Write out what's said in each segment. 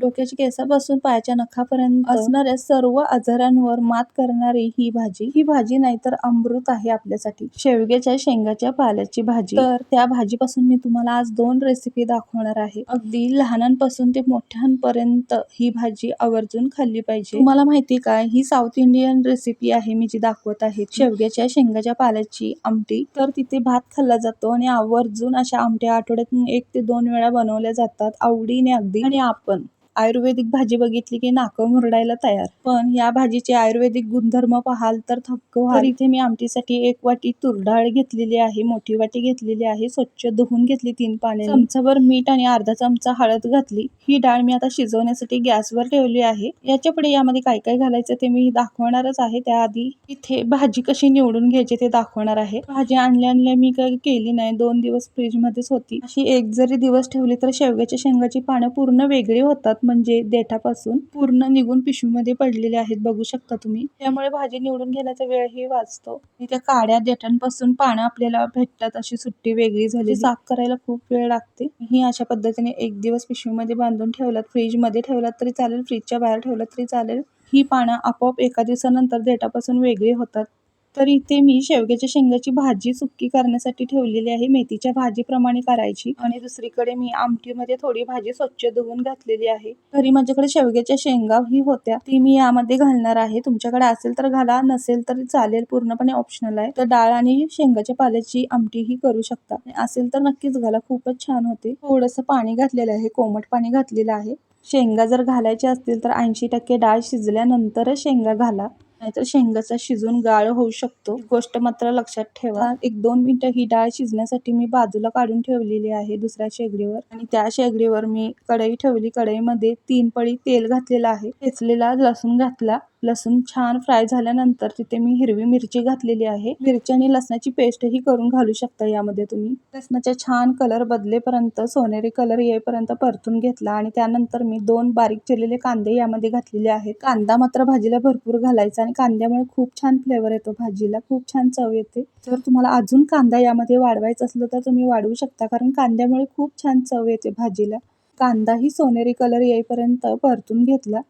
डोक्याच्या केसापासून पायाच्या नखापर्यंत असणाऱ्या सर्व आजारांवर मात करणारी ही भाजी ही भाजी नाही तर अमृत आहे आपल्यासाठी. शेवग्याच्या शेंगाच्या पाल्याची भाजी. तर त्या भाजीपासून मी तुम्हाला आज दोन रेसिपी दाखवणार आहे. अगदी लहानांपासून ते मोठ्यांपर्यंत ही भाजी आवर्जून खाल्ली पाहिजे. तुम्हाला माहिती का? ही साऊथ इंडियन रेसिपी आहे मी जी दाखवत आहे. शेवग्याच्या शेंगाच्या पाल्याची आमटी. तर तिथे भात खाल्ला जातो आणि आवर्जून अशा आमट्या आठवड्यातून एक ते दोन वेळा बनवल्या जातात. आवडीने अगदी. आणि आपण आयुर्वेदिक भाजी बघितली की नाकं मुरडायला तयार. पण या भाजीचे आयुर्वेदिक गुणधर्म पाहाल तर थक्क व्हाल. इथे मी आमटीसाठी एक वाटी तुरडाळ घेतलेली आहे मोठी वाटी घेतलेली आहे स्वच्छ धुवून घेतली तीन पाने चमचाभर मीठ आणि अर्धा चमचा हळद घातली. ही डाळ मी आता शिजवण्यासाठी गॅसवर ठेवली आहे. याच्यापुढे यामध्ये काय काय घालायचं ते मी दाखवणारच आहे. त्याआधी इथे भाजी कशी निवडून घ्यायची ते दाखवणार आहे. भाजी आणल्या आणल्या मी काही केली नाही. दोन दिवस फ्रीज मध्येच होती. अशी एक जरी दिवस ठेवली तर शेवग्याच्या शेंगाची पानं पूर्ण वेगळी होतात. म्हणजे देठापासून पूर्ण निघून पिशवीमध्ये पडलेले आहेत बघू शकता तुम्ही. त्यामुळे भाजी निवडून घेण्याचा वेळही वाचतो. आणि त्या काड्या देठांपासून पानं आपल्याला भेटतात अशी सुट्टी वेगळी झाली साफ करायला खूप वेळ लागते. ही अशा पद्धतीने एक दिवस पिशवीमध्ये बांधून ठेवलात फ्रीजमध्ये ठेवलात तरी चालेल फ्रीजच्या बाहेर ठेवलात तरी चालेल. ही पानं आपोआप एका दिवसानंतर देठापासून वेगळी होतात. तर इथे मी शेवग्याच्या शेंगाची भाजी सुक्की करण्यासाठी ठेवलेली आहे. मेथीच्या भाजीप्रमाणे करायची. आणि दुसरीकडे मी आमटीमध्ये थोडी भाजी स्वच्छ धुवून घातलेली आहे. घरी माझ्याकडे शेवग्याच्या शेंगा ही होत्या. ती मी यामध्ये घालणार आहे. तुमच्याकडे असेल तर घाला. नसेल तर चालेल. पूर्णपणे ऑप्शनल आहे. तर डाळ आणि शेंगाच्या पाल्याची आमटी ही करू शकता. असेल तर नक्कीच घाला. खूपच छान होते. थोडंसं पाणी घातलेलं आहे. कोमट पाणी घातलेलं आहे. शेंगा जर घालायच्या असतील तर ऐंशी टक्के डाळ शिजल्यानंतरच शेंगा घाला. नाहीतर शेंगाचा शिजून गाळ होऊ शकतो. गोष्ट मात्र लक्षात ठेवा. एक दोन मिनिटं ही डाळ शिजण्यासाठी मी बाजूला काढून ठेवलेली आहे दुसऱ्या शेगडीवर. आणि त्या शेगडीवर मी कढई ठेवली. कढईमध्ये तीन पळी तेल घातलेलं आहे. ठेचलेला लसूण घातला. लसूण छान फ्राय झाल्यानंतर तिथे मी हिरवी मिरची घातलेली आहे. मिरची आणि लसणाची पेस्टही करून घालू शकता यामध्ये तुम्ही. लसणाचा छान कलर बदलेपर्यंत सोनेरी कलर येईपर्यंत परतून घेतला आणि त्यानंतर मी दोन बारीक चिरलेले कांदे यामध्ये घातलेले आहेत. कांदा मात्र भाजीला भरपूर घालायचा आणि कांद्यामुळे खूप छान फ्लेवर येतो भाजीला. खूप छान चव येते. जर तुम्हाला अजून कांदा यामध्ये वाढवायचा असलं तर तुम्ही वाढवू शकता कारण कांद्यामुळे खूप छान चव येते भाजीला. कांदाही सोनेरी कलर येईपर्यंत परतून घेतला.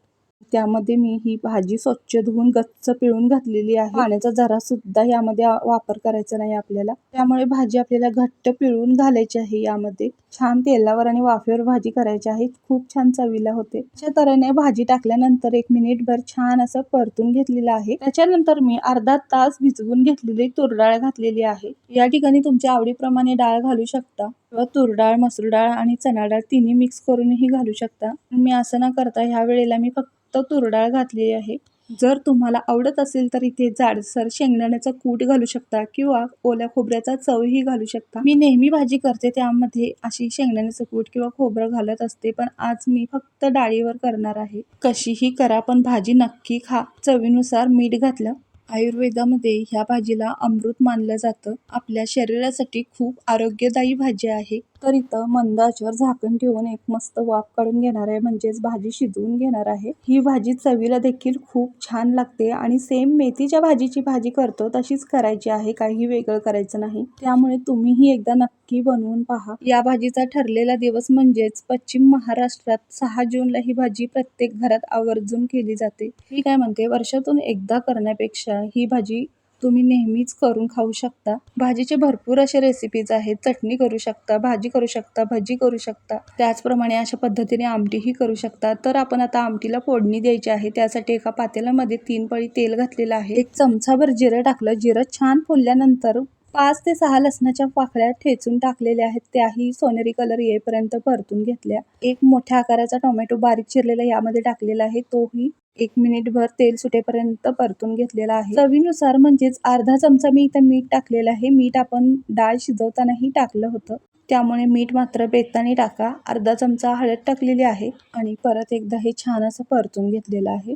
त्यामध्ये मी ही भाजी स्वच्छ धुवून गच्च पिळून घातलेली आहे. पाण्याचा जरा सुद्धा यामध्ये वापर करायचा नाही आपल्याला. त्यामुळे भाजी आपल्याला घट्ट पिळून घालायची आहे यामध्ये. छान तेलावर आणि वाफेवर भाजी करायची आहे. खूप छान चवीला होते. अशा तऱ्हेने भाजी टाकल्यानंतर एक मिनिटभर छान असं परतून घेतलेलं आहे. त्याच्यानंतर मी अर्धा तास भिजवून घेतलेली तूर डाळ घातलेली आहे. या ठिकाणी तुमच्या आवडीप्रमाणे डाळ घालू शकता. किंवा तूर डाळ मसूर डाळ आणि चणा डाळ तिन्ही मिक्स करूनही घालू शकता. मी असं न करता ह्या वेळेला मी फक्त तूर तुरडाळ घातली आहे. जर तुम्हाला आवडत असेल तर इथे जाडसर शेंगदाण्याचा कूट घालू शकता किंवा ओल्या खोबऱ्याचा चवही घालू शकता. मी नेहमी भाजी करते त्यामध्ये अशी शेंगदाण्याचं कूट किंवा खोबरं घालत असते पण आज मी फक्त डाळीवर करणार आहे. कशीही करा पण भाजी नक्की खा. चवीनुसार मीठ घातलं. आयुर्वेदामध्ये ह्या भाजीला अमृत मानलं जातं. आपल्या शरीरासाठी खूप आरोग्यदायी भाजी आहे. तर इथं मंदाच्यावर झाकण ठेवून एक मस्त वाफ काढून घेणार आहे म्हणजेच भाजी शिजवून घेणार आहे. ही भाजी चवीला देखील खूप छान लागते आणि सेम मेथीच्या भाजीची भाजी करतो तशीच करायची आहे काही वेगळं करायचं नाही. त्यामुळे तुम्हीही एकदा नक्की बनवून पहा. या भाजीचा ठरलेला दिवस म्हणजेच पश्चिम महाराष्ट्रात सहा जूनला ही भाजी प्रत्येक घरात आवर्जून केली जाते. मी काय म्हणते वर्षातून एकदा करण्यापेक्षा ही भाजी तुम्ही नेहमीच करून खाऊ शकता. भाजीचे भरपूर असे रेसिपीज आहेत. चटणी करू शकता भाजी करू शकता भजी करू शकता. त्याचप्रमाणे अशा पद्धतीने आमटीही करू शकता. तर आपण आता आमटीला फोडणी द्यायची आहे. त्यासाठी एका पातेल्यामध्ये तीन पळी तेल घातलेलं आहे. एक चमचाभर जिरं टाकलं. जिरं छान फुलल्यानंतर पाच ते सहा लसणाच्या पाकळ्या ठेचून टाकलेल्या आहेत. त्याही सोनेरी कलर येईपर्यंत परतून घेतल्या. एक मोठ्या आकाराचा टोमॅटो बारीक चिरलेला यामध्ये टाकलेला आहे. तोही एक मिनिटभर तेल सुटेपर्यंत परतून घेतलेला आहे. चवीनुसार म्हणजेच अर्धा चमचा मी इथं मीठ टाकलेलं आहे. मीठ आपण डाळ शिजवतानाही टाकलं होतं. त्यामुळे मीठ मात्र बेताने टाका. अर्धा चमचा हळद टाकलेली आहे आणि परत एकदा हे छान असं परतून घेतलेलं आहे.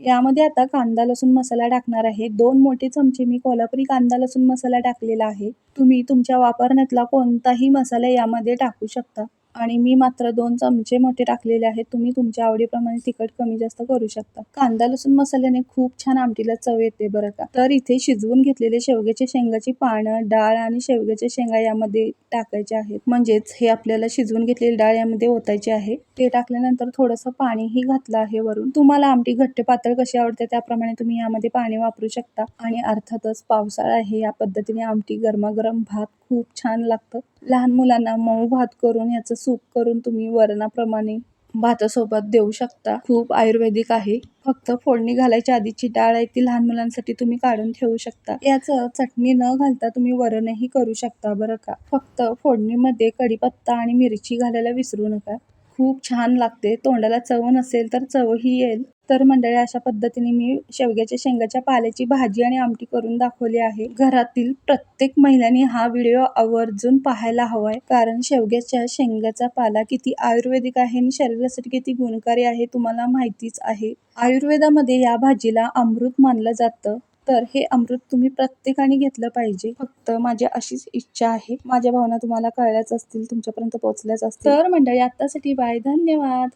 यामध्ये आता कांदा लसूण मसाला टाकणार आहे. दोन मोठे चमचे मी कोल्हापुरी कांदा लसूण मसाला टाकलेला आहे. तुम्ही तुमच्या वापरण्यातला कोणताही मसाला यामध्ये टाकू शकता. आणि मी मात्र दोन चमचे मोठे टाकलेले आहेत. तुम्ही तुमच्या आवडीप्रमाणे तिखट कमी जास्त करू शकता. कांदा लसूण मसाल्याने खूप छान आमटीला चव येते बरं का? तर इथे शिजवून घेतलेले शेवग्याच्या शेंगाची पानं डाळ आणि शेवग्याच्या शेंगा यामध्ये टाकायचे आहेत. म्हणजेच हे आपल्याला शिजवून घेतलेली डाळ यामध्ये ओतायची आहे. ते टाकल्यानंतर थोडंसं पाणीही घातलं आहे वरून. तुम्हाला आमटी घट्ट पातळ कशी आवडते त्याप्रमाणे तुम्ही यामध्ये पाणी वापरू शकता. आणि अर्थातच पावसाळा आहे या पद्धतीने आमटी गरमागरम भात खूप छान लागतं. लहान मुलांना मऊ भात करून याचं सूप करून तुम्ही वरणाप्रमाणे भातासोबत देऊ शकता. खूप आयुर्वेदिक आहे. फक्त फोडणी घालायच्या आधीची डाळ आहे ती लहान मुलांसाठी तुम्ही काढून ठेवू शकता. याचं चटणी न घालता तुम्ही वरणही करू शकता बरं का. फक्त फोडणीमध्ये कढीपत्ता आणि मिरची घालायला विसरू नका. खूप छान लागते. तोंडाला चव नसेल तर चवही येईल. तर मंडळी अशा पद्धतीने मी शेवग्याच्या शेंगाच्या पाल्याची भाजी आणि आमटी करून दाखवली आहे. घरातील प्रत्येक महिलांनी हा व्हिडिओ आवर्जून पाहायला हवाय कारण शेवग्याच्या शेंगाचा पाला किती आयुर्वेदिक आहे आणि शरीरासाठी किती गुणकारी आहे तुम्हाला माहितीच आहे. आयुर्वेदामध्ये या भाजीला अमृत मानलं जातं. तर हे अमृत तुम्ही प्रत्येकाने घेतलं पाहिजे. फक्त माझी अशीच इच्छा आहे. माझ्या भावना तुम्हाला कळल्याच असतील तुमच्यापर्यंत पोहोचल्याच असतील. तर मंडळी आत्तासाठी बाय. धन्यवाद.